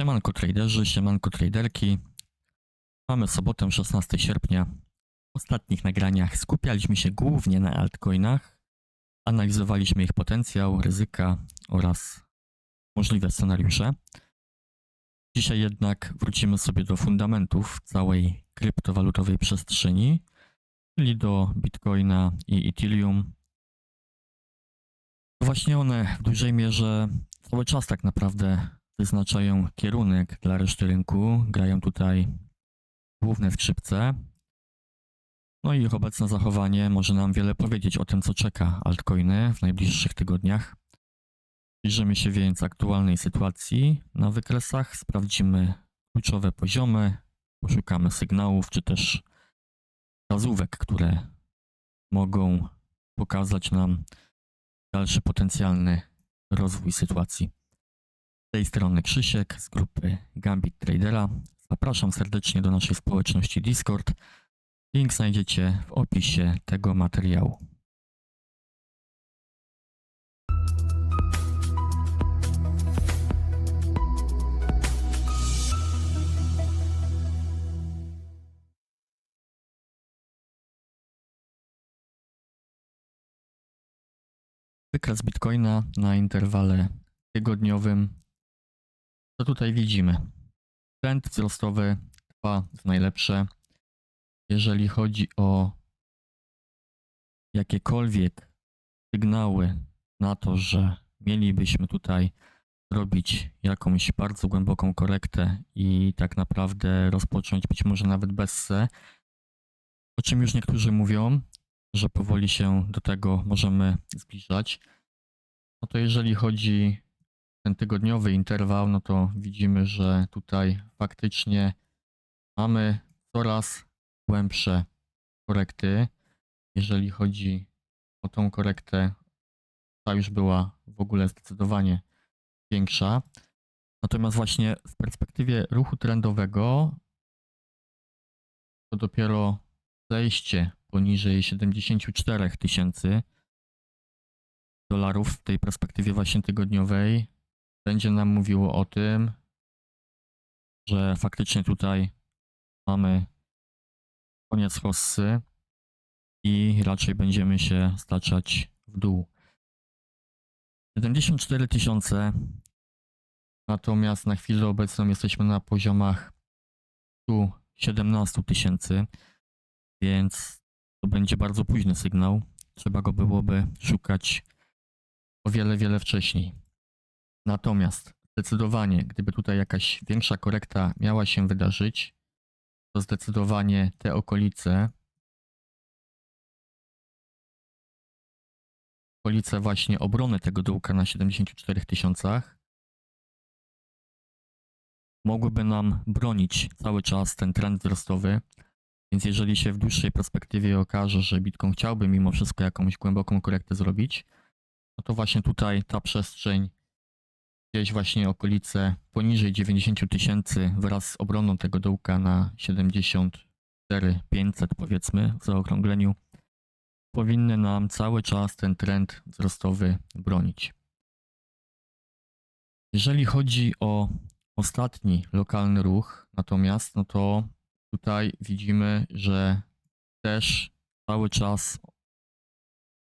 Siemanko traderzy, siemanko traderki. Mamy sobotę 16 sierpnia. W ostatnich nagraniach skupialiśmy się głównie na altcoinach. Analizowaliśmy ich potencjał, ryzyka oraz możliwe scenariusze. Dzisiaj jednak wrócimy sobie do fundamentów całej kryptowalutowej przestrzeni, czyli do Bitcoina i Ethereum. Właśnie one w dużej mierze cały czas tak naprawdę wyznaczają kierunek dla reszty rynku, grają tutaj główne skrzypce. No i ich obecne zachowanie może nam wiele powiedzieć o tym, co czeka altcoiny w najbliższych tygodniach. Przyjrzymy się więc aktualnej sytuacji na wykresach, sprawdzimy kluczowe poziomy, poszukamy sygnałów czy też wskazówek, które mogą pokazać nam dalszy potencjalny rozwój sytuacji. Z tej strony Krzysiek z grupy Gambit Tradera. Zapraszam serdecznie do naszej społeczności Discord. Link znajdziecie w opisie tego materiału. Wykres Bitcoina na interwale tygodniowym. Co tutaj widzimy? Trend wzrostowy trwa w najlepsze. Jeżeli chodzi o jakiekolwiek sygnały na to, że mielibyśmy tutaj zrobić jakąś bardzo głęboką korektę i tak naprawdę rozpocząć być może nawet bessę, o czym już niektórzy mówią, że powoli się do tego możemy zbliżać. No to jeżeli chodzi ten tygodniowy interwał, no to widzimy, że tutaj faktycznie mamy coraz głębsze korekty. Jeżeli chodzi o tą korektę, ta już była w ogóle zdecydowanie większa. Natomiast właśnie w perspektywie ruchu trendowego to dopiero zejście poniżej 74 tysięcy dolarów w tej perspektywie właśnie tygodniowej będzie nam mówiło o tym, że faktycznie tutaj mamy koniec hossy i raczej będziemy się staczać w dół. 74 tysiące, natomiast na chwilę obecną jesteśmy na poziomach tu 17 tysięcy, więc to będzie bardzo późny sygnał. Trzeba go byłoby szukać o wiele, wiele wcześniej. Natomiast zdecydowanie, gdyby tutaj jakaś większa korekta miała się wydarzyć, to zdecydowanie te okolice, okolice właśnie obrony tego dołka na 74 tysiącach, mogłyby nam bronić cały czas ten trend wzrostowy. Więc jeżeli się w dłuższej perspektywie okaże, że Bitcoin chciałby mimo wszystko jakąś głęboką korektę zrobić, no to właśnie tutaj ta przestrzeń gdzieś właśnie okolice poniżej 90 tysięcy wraz z obroną tego dołka na 74 500 powiedzmy w zaokrągleniu powinny nam cały czas ten trend wzrostowy bronić. Jeżeli chodzi o ostatni lokalny ruch, natomiast, no to tutaj widzimy, że też cały czas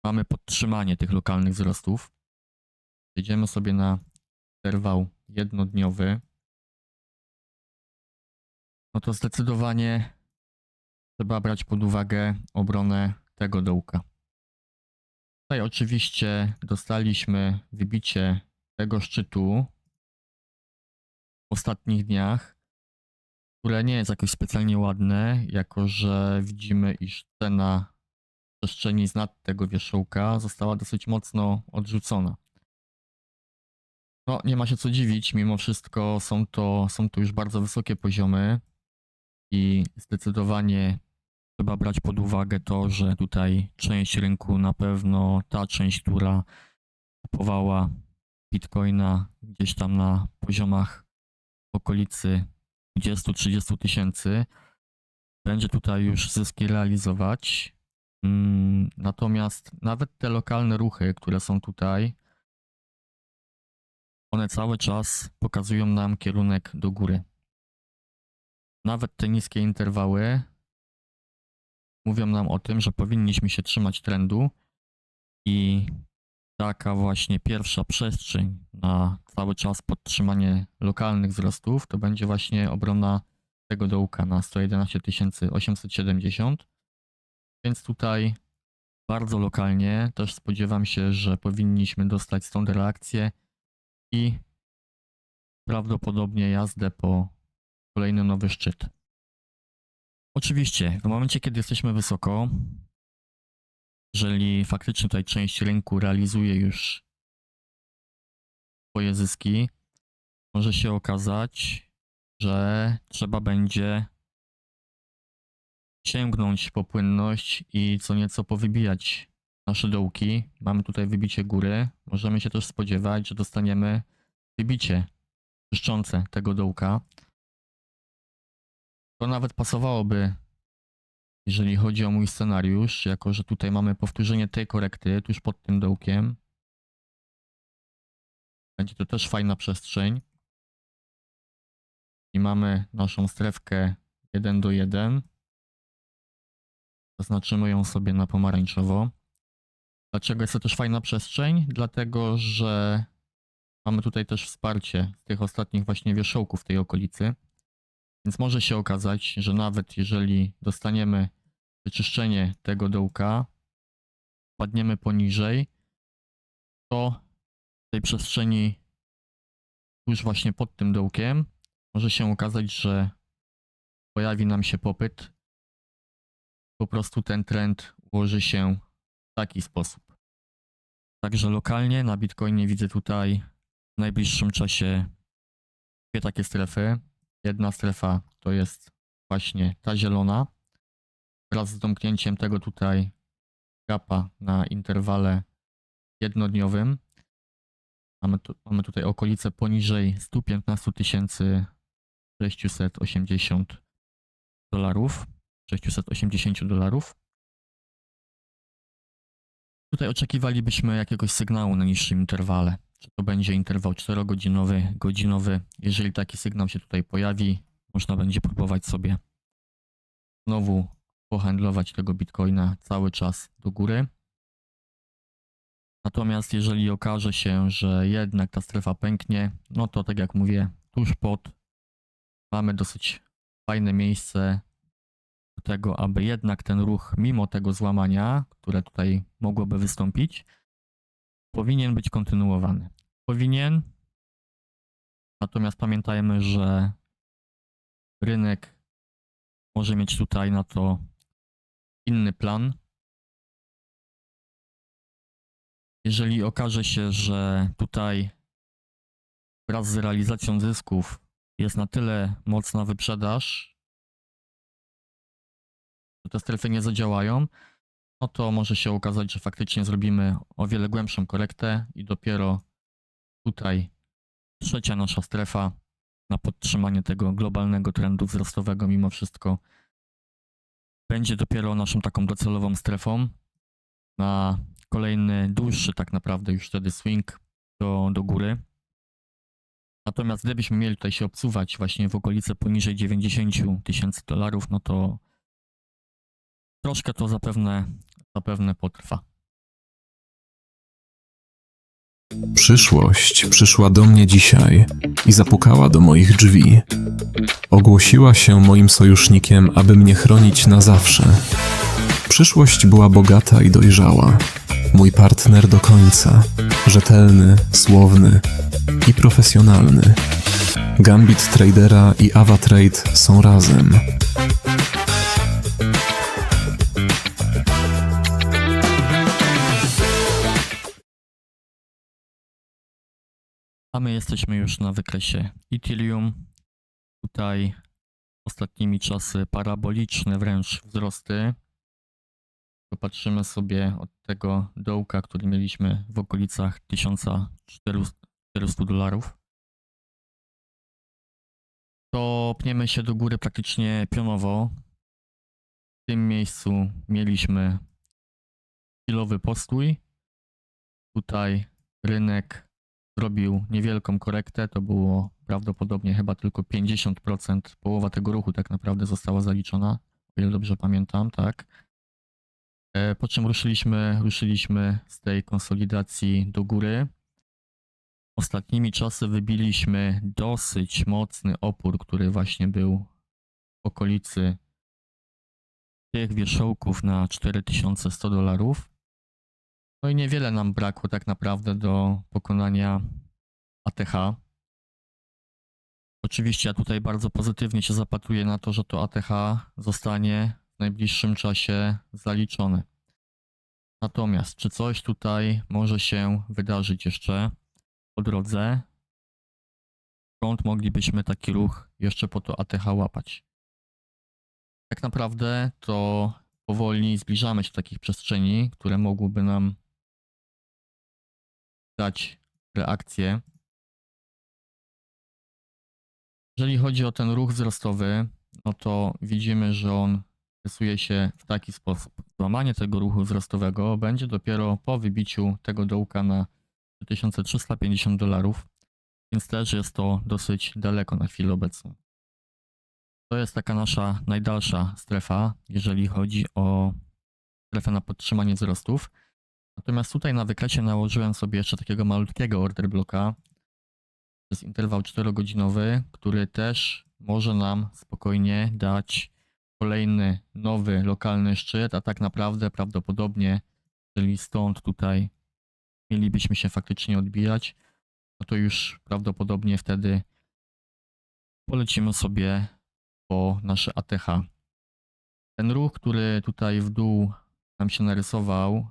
mamy podtrzymanie tych lokalnych wzrostów. Jedziemy sobie na interwał jednodniowy, no to zdecydowanie trzeba brać pod uwagę obronę tego dołka. Tutaj oczywiście dostaliśmy wybicie tego szczytu w ostatnich dniach, które nie jest jakoś specjalnie ładne, jako że widzimy, iż cena przestrzeni z nad tego wierzchołka została dosyć mocno odrzucona. No, nie ma się co dziwić, mimo wszystko są to, są to już bardzo wysokie poziomy i zdecydowanie trzeba brać pod uwagę to, że tutaj część rynku, na pewno ta część, która kupowała bitcoina gdzieś tam na poziomach okolicy 20-30 tysięcy, będzie tutaj już zyski realizować. Mm, natomiast nawet te lokalne ruchy, które są tutaj, one cały czas pokazują nam kierunek do góry. Nawet te niskie interwały mówią nam o tym, że powinniśmy się trzymać trendu i taka właśnie pierwsza przestrzeń na cały czas podtrzymanie lokalnych wzrostów to będzie właśnie obrona tego dołka na 111 870. Więc tutaj bardzo lokalnie też spodziewam się, że powinniśmy dostać stąd reakcję i prawdopodobnie jazdę po kolejny nowy szczyt. Oczywiście, w momencie, kiedy jesteśmy wysoko, jeżeli faktycznie tutaj część rynku realizuje już swoje zyski, może się okazać, że trzeba będzie sięgnąć po płynność i co nieco powybijać nasze dołki. Mamy tutaj wybicie góry. Możemy się też spodziewać, że dostaniemy wybicie czyszczące tego dołka. To nawet pasowałoby, jeżeli chodzi o mój scenariusz, jako że tutaj mamy powtórzenie tej korekty tuż pod tym dołkiem. Będzie to też fajna przestrzeń. I mamy naszą strefkę 1 do 1. Zaznaczymy ją sobie na pomarańczowo. Dlaczego jest to też fajna przestrzeń? Dlatego, że mamy tutaj też wsparcie z tych ostatnich właśnie wierzchołków tej okolicy. Więc może się okazać, że nawet jeżeli dostaniemy wyczyszczenie tego dołka, padniemy poniżej, to w tej przestrzeni tuż właśnie pod tym dołkiem może się okazać, że pojawi nam się popyt. Po prostu ten trend ułoży się taki sposób. Także lokalnie na Bitcoinie widzę tutaj w najbliższym czasie dwie takie strefy. Jedna strefa to jest właśnie ta zielona wraz z domknięciem tego tutaj gapa na interwale jednodniowym. Mamy, tu, mamy tutaj okolice poniżej 115 680 dolarów. 680 dolarów. Tutaj oczekiwalibyśmy jakiegoś sygnału na niższym interwale. Czy to będzie interwał 4-godzinowy, godzinowy. Jeżeli taki sygnał się tutaj pojawi, można będzie próbować sobie znowu pohandlować tego bitcoina cały czas do góry. Natomiast jeżeli okaże się, że jednak ta strefa pęknie, no to tak jak mówię, tuż pod mamy dosyć fajne miejsce tego, aby jednak ten ruch, mimo tego złamania, które tutaj mogłoby wystąpić, powinien być kontynuowany. Powinien. Natomiast pamiętajmy, że rynek może mieć tutaj na to inny plan. Jeżeli okaże się, że tutaj wraz z realizacją zysków jest na tyle mocna wyprzedaż, te strefy nie zadziałają, no to może się okazać, że faktycznie zrobimy o wiele głębszą korektę i dopiero tutaj trzecia nasza strefa na podtrzymanie tego globalnego trendu wzrostowego mimo wszystko będzie dopiero naszą taką docelową strefą na kolejny dłuższy tak naprawdę już wtedy swing do, do góry. Natomiast gdybyśmy mieli tutaj się obsuwać właśnie w okolice poniżej 90 tysięcy dolarów, no to troszkę to zapewne, zapewne potrwa. Przyszłość przyszła do mnie dzisiaj i zapukała do moich drzwi. Ogłosiła się moim sojusznikiem, aby mnie chronić na zawsze. Przyszłość była bogata i dojrzała. Mój partner do końca. Rzetelny, słowny i profesjonalny. Gambit Tradera i AvaTrade są razem. A my jesteśmy już na wykresie Ethereum. Tutaj ostatnimi czasy paraboliczne wręcz wzrosty. Popatrzymy sobie od tego dołka, który mieliśmy w okolicach 1400 dolarów. To pniemy się do góry praktycznie pionowo. W tym miejscu mieliśmy chwilowy postój. Tutaj rynek zrobił niewielką korektę, to było prawdopodobnie chyba tylko 50%, połowa tego ruchu tak naprawdę została zaliczona, o ile dobrze pamiętam, tak. E, Po czym ruszyliśmy, ruszyliśmy z tej konsolidacji do góry. Ostatnimi czasy wybiliśmy dosyć mocny opór, który właśnie był w okolicy tych wierzchołków na 4100 dolarów. No i niewiele nam brakło tak naprawdę do pokonania ATH. Oczywiście ja tutaj bardzo pozytywnie się zapatruję na to, że to ATH zostanie w najbliższym czasie zaliczone. Natomiast czy coś tutaj może się wydarzyć jeszcze po drodze? Skąd moglibyśmy taki ruch jeszcze po to ATH łapać? Tak naprawdę to powoli zbliżamy się do takich przestrzeni, które mogłyby nam dać reakcję. Jeżeli chodzi o ten ruch wzrostowy, no to widzimy, że on rysuje się w taki sposób. Złamanie tego ruchu wzrostowego będzie dopiero po wybiciu tego dołka na 3350 dolarów, więc też jest to dosyć daleko na chwilę obecną. To jest taka nasza najdalsza strefa, jeżeli chodzi o strefę na podtrzymanie wzrostów. Natomiast tutaj na wykresie nałożyłem sobie jeszcze takiego malutkiego order bloka przez interwał 4-godzinowy, który też może nam spokojnie dać kolejny nowy lokalny szczyt, a tak naprawdę prawdopodobnie, jeżeli stąd tutaj mielibyśmy się faktycznie odbijać, no to już prawdopodobnie wtedy polecimy sobie po nasze ATH. Ten ruch, który tutaj w dół nam się narysował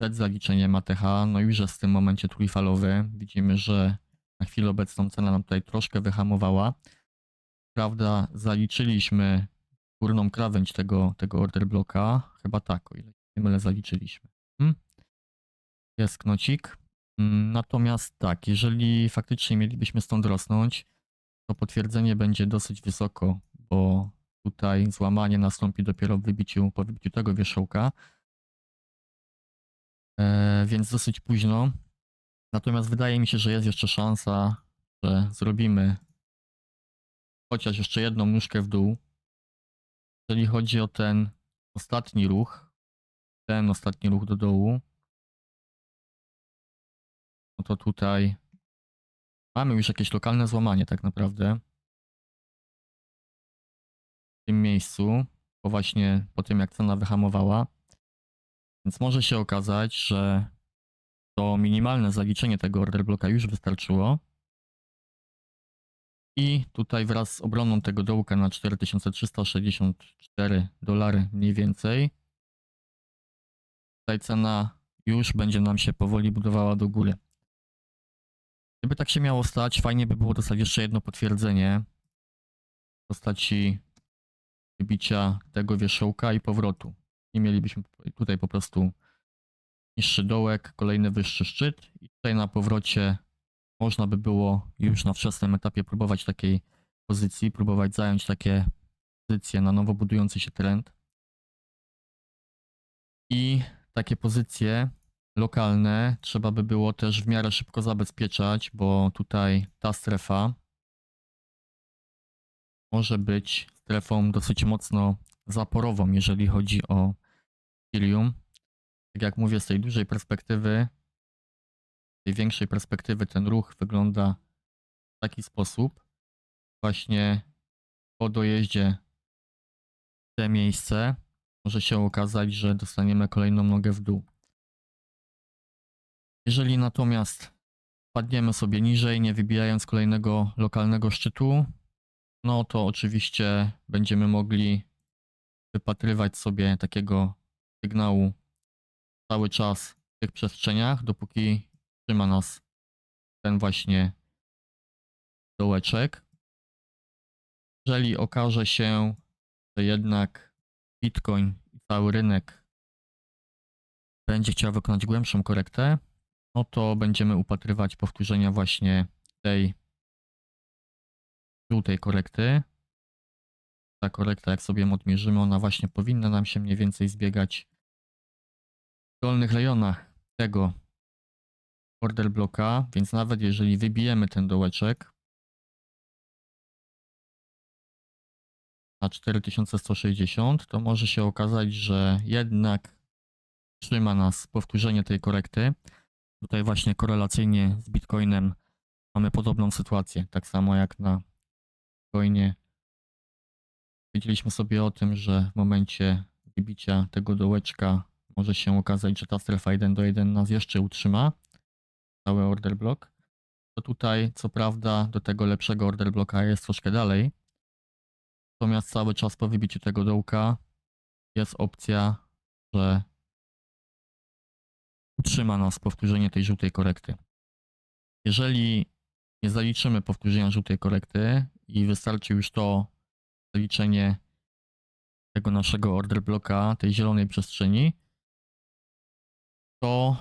przed zaliczeniem ATH, no już jest w tym momencie trójfalowy. Widzimy, że na chwilę obecną cena nam tutaj troszkę wyhamowała. Prawda, zaliczyliśmy górną krawędź tego, tego order bloka. Chyba tak, o ile nie mylę, zaliczyliśmy. Hmm? Jest knocik. Mm, Natomiast tak, jeżeli faktycznie mielibyśmy stąd rosnąć, to potwierdzenie będzie dosyć wysoko, bo tutaj złamanie nastąpi dopiero w wybiciu, po wybiciu tego wierzchołka. E, więc dosyć późno. Natomiast wydaje mi się, że jest jeszcze szansa, że zrobimy chociaż jeszcze jedną nóżkę w dół. Jeżeli chodzi o ten ostatni ruch, ten ostatni ruch do dołu, no to tutaj mamy już jakieś lokalne złamanie tak naprawdę. W tym miejscu, bo właśnie po tym jak cena wyhamowała. Więc może się okazać, że to minimalne zaliczenie tego order bloka już wystarczyło. I tutaj wraz z obroną tego dołka na 4364 dolary mniej więcej, tutaj cena już będzie nam się powoli budowała do góry. Gdyby tak się miało stać, fajnie by było dostać jeszcze jedno potwierdzenie w postaci wybicia tego wierzchołka i powrotu. I mielibyśmy tutaj po prostu niższy dołek, kolejny wyższy szczyt i tutaj na powrocie można by było już na wczesnym etapie próbować takiej pozycji, próbować zająć takie pozycje na nowo budujący się trend. I takie pozycje lokalne trzeba by było też w miarę szybko zabezpieczać, bo tutaj ta strefa może być strefą dosyć mocno zaporową, jeżeli chodzi o Tak jak mówię, z tej dużej perspektywy, tej większej perspektywy ten ruch wygląda w taki sposób. Właśnie po dojeździe w te miejsce może się okazać, że dostaniemy kolejną nogę w dół. Jeżeli natomiast padniemy sobie niżej, nie wybijając kolejnego lokalnego szczytu, no to oczywiście będziemy mogli wypatrywać sobie takiego sygnału cały czas w tych przestrzeniach, dopóki trzyma nas ten właśnie dołeczek. Jeżeli okaże się, że jednak Bitcoin i cały rynek będzie chciał wykonać głębszą korektę, no to będziemy upatrywać powtórzenia właśnie tej żółtej korekty. Ta korekta, jak sobie ją odmierzymy, ona właśnie powinna nam się mniej więcej zbiegać w dolnych rejonach tego order bloka, więc nawet jeżeli wybijemy ten dołeczek na 4160, to może się okazać, że jednak trzyma nas powtórzenie tej korekty. Tutaj właśnie korelacyjnie z Bitcoinem mamy podobną sytuację, tak samo jak na Bitcoinie. Wiedzieliśmy sobie o tym, że w momencie wybicia tego dołeczka może się okazać, że ta strefa 1 do 1 nas jeszcze utrzyma, cały order block. To tutaj, co prawda, do tego lepszego order blocka jest troszkę dalej. Natomiast cały czas po wybiciu tego dołka jest opcja, że utrzyma nas powtórzenie tej żółtej korekty. Jeżeli nie zaliczymy powtórzenia żółtej korekty i wystarczy już to zaliczenie tego naszego order bloka, tej zielonej przestrzeni, to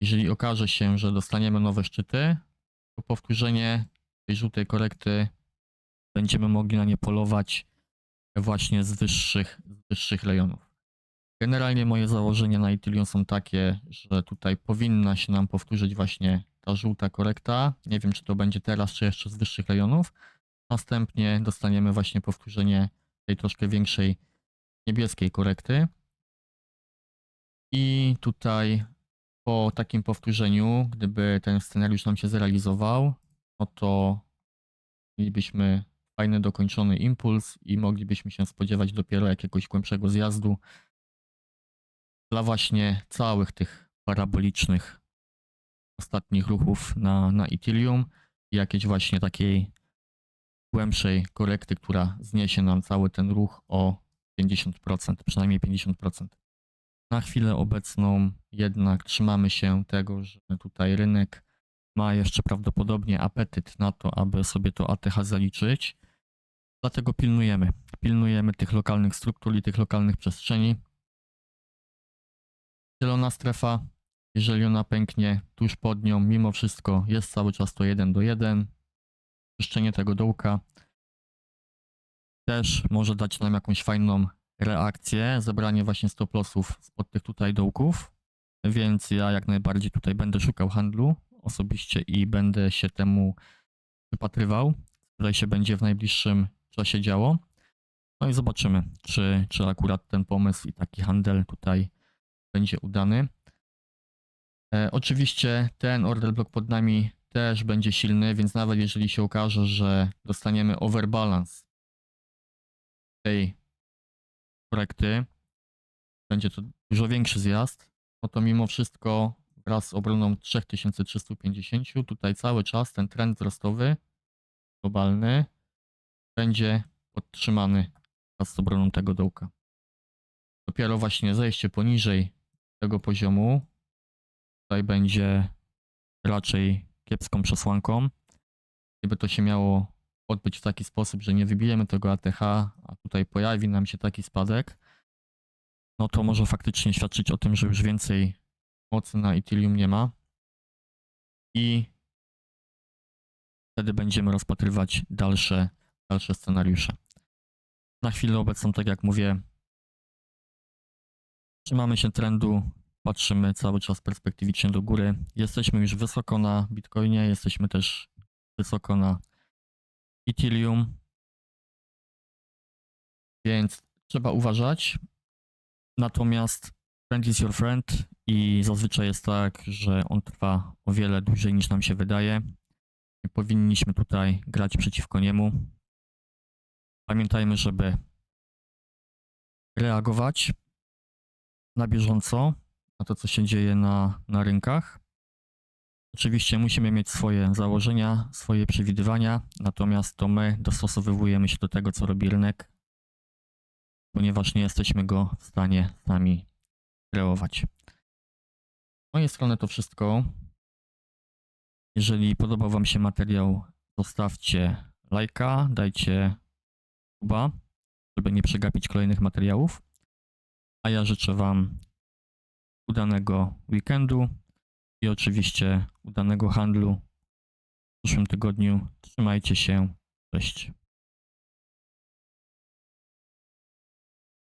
jeżeli okaże się, że dostaniemy nowe szczyty, to powtórzenie tej żółtej korekty będziemy mogli na nie polować właśnie z wyższych, z wyższych rejonów. Generalnie moje założenia na Ethereum są takie, że tutaj powinna się nam powtórzyć właśnie ta żółta korekta. Nie wiem, czy to będzie teraz, czy jeszcze z wyższych rejonów. Następnie dostaniemy właśnie powtórzenie tej troszkę większej niebieskiej korekty. I tutaj po takim powtórzeniu, gdyby ten scenariusz nam się zrealizował, no to mielibyśmy fajny dokończony impuls i moglibyśmy się spodziewać dopiero jakiegoś głębszego zjazdu dla właśnie całych tych parabolicznych ostatnich ruchów na, na Ethereum i jakiejś właśnie takiej głębszej korekty, która zniesie nam cały ten ruch o 50%, przynajmniej 50%. Na chwilę obecną jednak trzymamy się tego, że tutaj rynek ma jeszcze prawdopodobnie apetyt na to, aby sobie to ATH zaliczyć. Dlatego pilnujemy. Pilnujemy tych lokalnych struktur i tych lokalnych przestrzeni. Zielona strefa, jeżeli ona pęknie tuż pod nią, mimo wszystko jest cały czas to 1 do 1. Czyszczenie tego dołka też może dać nam jakąś fajną reakcję, zebranie właśnie stop lossów spod tych tutaj dołków, więc ja jak najbardziej tutaj będę szukał handlu osobiście i będę się temu przypatrywał, które się będzie w najbliższym czasie działo. No i zobaczymy, czy, czy akurat ten pomysł i taki handel tutaj będzie udany. E, oczywiście ten order block pod nami też będzie silny, więc nawet jeżeli się okaże, że dostaniemy overbalance tej korekty, będzie to dużo większy zjazd, no to mimo wszystko wraz z obroną 3350, tutaj cały czas ten trend wzrostowy globalny będzie podtrzymany wraz z obroną tego dołka. Dopiero właśnie zejście poniżej tego poziomu tutaj będzie raczej kiepską przesłanką. Gdyby to się miało odbyć w taki sposób, że nie wybijemy tego ATH, a tutaj pojawi nam się taki spadek, no to może faktycznie świadczyć o tym, że już więcej mocy na Ethereum nie ma. I wtedy będziemy rozpatrywać dalsze, dalsze scenariusze. Na chwilę obecną, tak jak mówię, trzymamy się trendu, patrzymy cały czas perspektywicznie do góry. Jesteśmy już wysoko na Bitcoinie, jesteśmy też wysoko na Ethereum. Więc trzeba uważać. Natomiast friend is your friend i zazwyczaj jest tak, że on trwa o wiele dłużej niż nam się wydaje. Nie powinniśmy tutaj grać przeciwko niemu. Pamiętajmy, żeby reagować na bieżąco na to, co się dzieje na, na rynkach. Oczywiście musimy mieć swoje założenia, swoje przewidywania, natomiast to my dostosowujemy się do tego, co robi rynek, ponieważ nie jesteśmy go w stanie sami kreować. Z mojej strony to wszystko. Jeżeli podobał Wam się materiał, zostawcie lajka, dajcie suba, żeby nie przegapić kolejnych materiałów. A ja życzę Wam udanego weekendu i oczywiście udanego handlu w przyszłym tygodniu. Trzymajcie się. Cześć.